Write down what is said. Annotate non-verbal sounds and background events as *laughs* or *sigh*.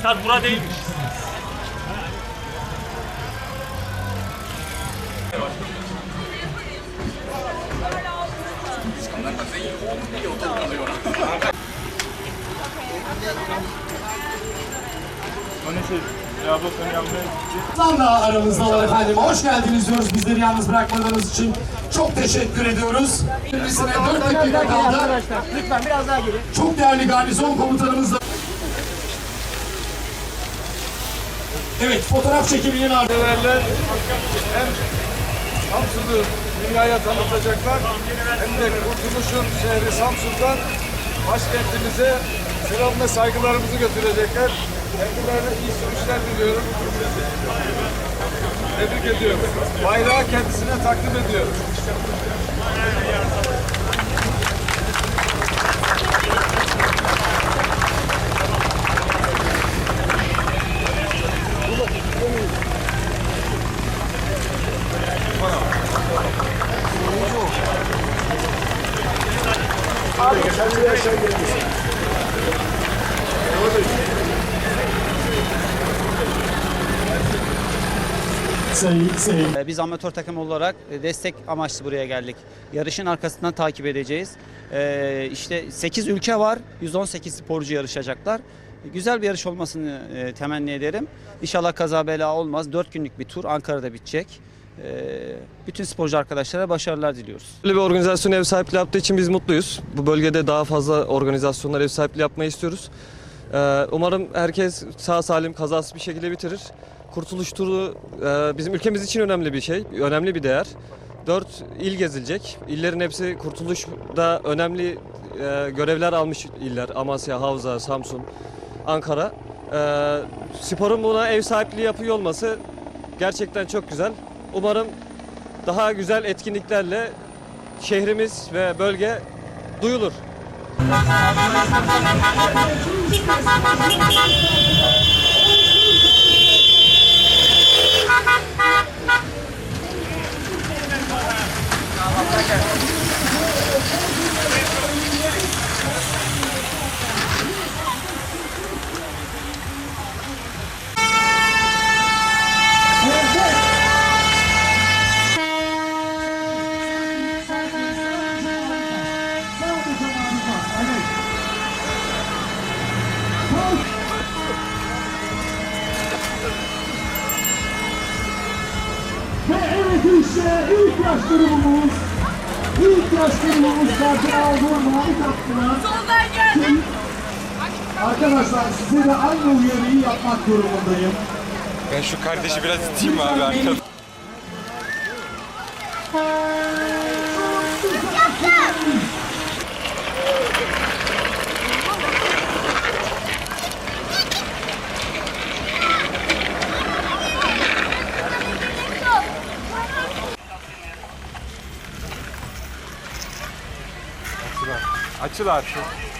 Stad bura değilmiş. Sizlerle aramızdalar efendim. Hoş geldiniz diyoruz bizleri yalnız bırakmadığınız için. Çok teşekkür ediyoruz. Birisine 4 dakika kaldı. Lütfen biraz daha geri. Çok değerli garnizon komutanımızla. Evet fotoğraf çekiminin ardından. severler hem Samsun'u dünyaya tanıtacaklar hem de Kurtuluş'un şehri Samsun'dan başkentimize selam ve saygılarımızı götürecekler. Kendilerine iyi sürüşler diliyorum. Tebrik ediyorum. Bayrağı kendisine takdim ediyorum. Sayın, sayın. Ee, Biz amatör takım olarak e, destek amaçlı buraya geldik. Yarışın arkasından takip edeceğiz. Ee, İşte 8 ülke var, 118 sporcu yarışacaklar. Güzel bir yarış olmasını e, temenni ederim. İnşallah kaza bela olmaz. 4 günlük bir tur Ankara'da bitecek. Ee, Bütün sporcu arkadaşlara başarılar diliyoruz. Böyle bir organizasyon ev sahipliği yaptığı için biz mutluyuz. Bu bölgede daha fazla organizasyonlar ev sahipliği yapmayı istiyoruz. Umarım herkes sağ salim kazasız bir şekilde bitirir. Kurtuluş turu e, bizim ülkemiz için önemli bir şey, önemli bir değer. Dört il gezilecek. İllerin hepsi kurtuluşta önemli e, görevler almış iller. Amasya, Havza, Samsun, Ankara. Ee, sporun buna ev sahipliği yapıyor olması gerçekten çok güzel. Umarım daha güzel etkinliklerle şehrimiz ve bölge duyulur. *laughs* İşte ilk yaş grubumuz, ilk yaş grubumuz zaten aldığı mavi taktılar. Soldan geldim. Arkadaşlar size de aynı uyarıyı yapmak durumundayım. Ben şu kardeşi biraz iteyim abi arkadan. Açıl artık.